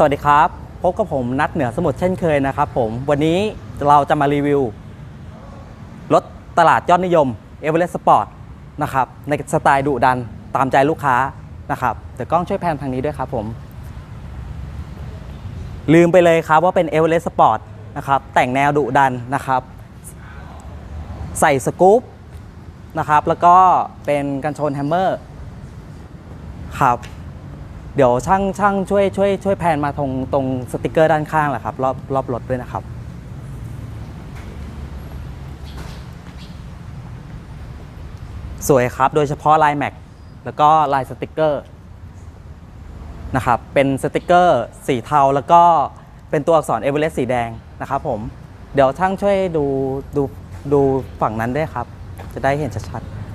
สวัสดีครับ พบกับผมนัดเหนือสมุทรเช่นเคยนะครับผม วันนี้เราจะมารีวิว รถตลาดยอดนิยม e v e r e s t Sport นะครับ ในสไตล์ดุดันตามใจลูกค้านะครับเดี๋ยวกล้องช่วยแพนทางนี้ด้วยครับผม ลืมไปเลยครับว่าเป็น e v e r e s t Sport นะครับแต่งแนวดุดันนะครับ ใส่สกู๊ปนะครับแล้วก็เป็นกันชนแฮมเมอร์ครับ เดี๋ยวช่างช่างช่วยช่วยช่วยแพนมาตรงตรงสติกเกอร์ด้านข้างแหละครับรอบรอบรถด้วยนะครับ สวยครับโดยเฉพาะลายแม็กแล้วก็ลายสติกเกอร์นะครับเป็นสติกเกอร์สีเทาแล้วก็เป็นตัวอักษรเอเวอเรสต์สีแดงนะครับผมเดี๋ยวช่างช่วยดูดูดูฝั่งนั้นด้วยครับ จะได้เห็นชัดๆ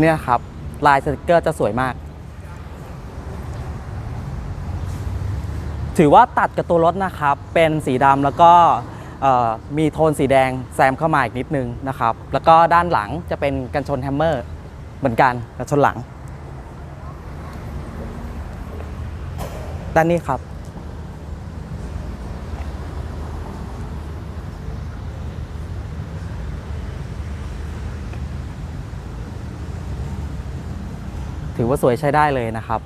เนี่ยครับ ลายสติกเกอร์จะสวยมาก ถือว่าตัดกับตัวรถนะครับ เป็นสีดำแล้วก็มีโทนสีแดงแซมเข้ามาอีกนิดนึงนะครับ แล้วก็ด้านหลังจะเป็นกันชนแฮมเมอร์เหมือนกันกันชนหลัง ด้านนี้ครับ ถือว่าสวยใช้ได้เลยนะครับ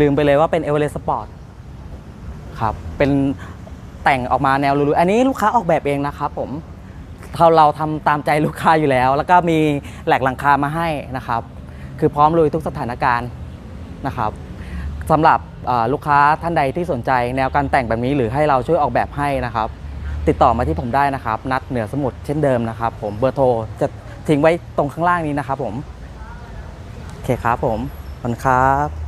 ลืมไปเลยว่าเป็น e v e r e s t Sport ครับ เป็นแต่งออกมาแนวลุยๆอันนี้ลูกค้าออกแบบเองนะครับผมเราเราทำตามใจลูกค้าอยู่แล้ว แล้วก็มีแหลกหลังคามาให้นะครับ คือพร้อมลุยทุกสถานการณ์นะครับสำหรับลูกค้าท่านใดที่สนใจแนวการแต่งแบบนี้หรือให้เราช่วยออกแบบให้นะครับ ติดต่อมาที่ผมได้นะครับ นัดเหนือสมุทรเช่นเดิมนะครับ ผมเบอร์โทรจะทิ้งไว้ตรงข้างล่างนี้นะครับผม เคครับผมขอบคุณครับ